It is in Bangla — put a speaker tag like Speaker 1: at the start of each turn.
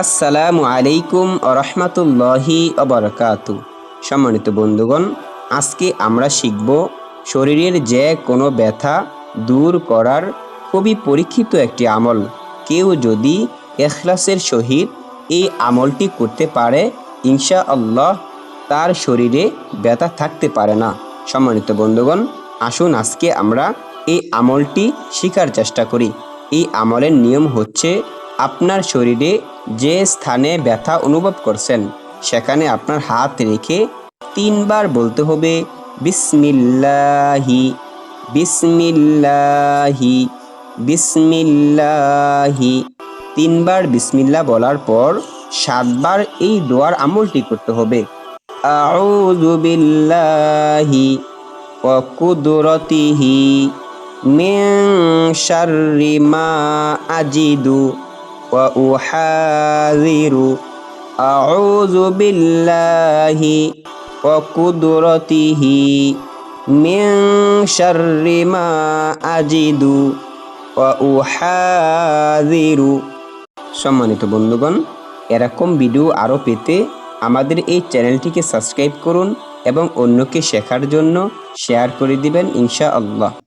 Speaker 1: আসসালামু আলাইকুম রহমতুল্লাহি অবরকাতু সম্মানিত বন্ধুগণ, আজকে আমরা শিখব শরীরের যে কোনো ব্যথা দূর করার খুবই পরীক্ষিত একটি আমল। কেউ যদি এখলাসের সহিত এই আমলটি করতে পারে ইনশা আল্লাহ তার শরীরে ব্যথা থাকতে পারে না। সম্মানিত বন্ধুগণ, আসুন আজকে আমরা এই আমলটি শেখার চেষ্টা করি। এই আমলের নিয়ম হচ্ছে আপনার শরীরে যে স্থানে ব্যথা অনুভব করছেন, সেখানে আপনার হাত রেখে তিনবার বলতে হবে, বিসমিল্লাহি বিসমিল্লাহি বিসমিল্লাহি। তিনবার বিসমিল্লা বলার পর সাতবার এই দোয়ার আমলটি করতে হবে। আউযু বিল্লাহি কুদরতিহি মিন শাররি মা আজিদু। বিল্লাহি ওয়া কুদরতিহি মিন শাররি মা আজিদু ওয়া উহাযিরু সম্মানিত বন্ধুগণ, এরকম ভিডিও আরও পেতে আমাদের এই চ্যানেলটিকে সাবস্ক্রাইব করুন এবং অন্যকে শেখার জন্য শেয়ার করে দিবেন ইনশা আল্লাহ